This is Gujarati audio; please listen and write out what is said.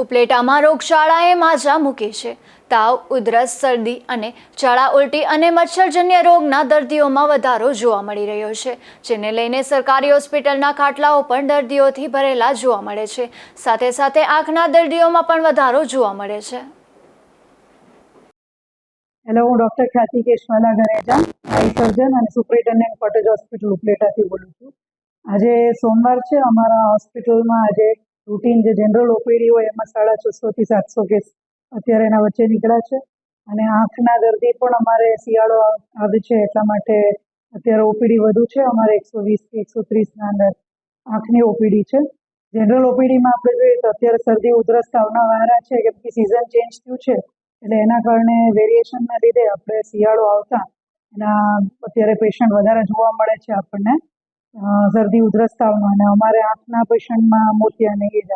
ઉપલેટામાં રોગચાળાએ માજા મૂકી છે. તાવ, ઉધરસ, શરદી અને ઝાડા ઉલટી અને મચ્છરજન્ય રોગના દર્દીઓમાં વધારો જોવા મળી રહ્યો છે, જેને લઈને સરકારી હોસ્પિટલના ખાટલાઓ પણ દર્દીઓથી ભરેલા જોવા મળે છે. સાથે સાથે આંખના દર્દીઓમાં પણ વધારો જોવા મળે છે. હેલો, હું ડૉક્ટર ખ્યાતિ કેશવાલા ગરેજા આઈ સર્જન અને સુપરિન્ટેન્ડન્ટ કોટેજ હોસ્પિટલ ઉપલેટાથી બોલું છું. આજે સોમવાર છે, અમારા હોસ્પિટલમાં આજે રૂટીન જે જનરલ ઓપીડી હોય એમાં સાડા છસોથી સાતસો કેસ અત્યારે એના વચ્ચે નીકળ્યા છે. અને આંખના દર્દી પણ અમારે શિયાળો આવે છે એટલા માટે અત્યારે ઓપીડી વધુ છે. અમારે એકસો વીસથી એકસો ત્રીસના અંદર આંખની ઓપીડી છે. જનરલ ઓપીડીમાં આપણે જોઈએ તો અત્યારે શરદી, ઉધરસ, તાવના વારા છે કેમ કે સિઝન ચેન્જ થયું છે. એટલે એના કારણે વેરિએશનના લીધે આપણે શિયાળો આવતા એના અત્યારે પેશન્ટ વધારે જોવા મળે છે આપણને. શરદી ઉધરસ તાવનો અને અમારે આંખના પેશન્ટમાં મોતિયા ને એ જ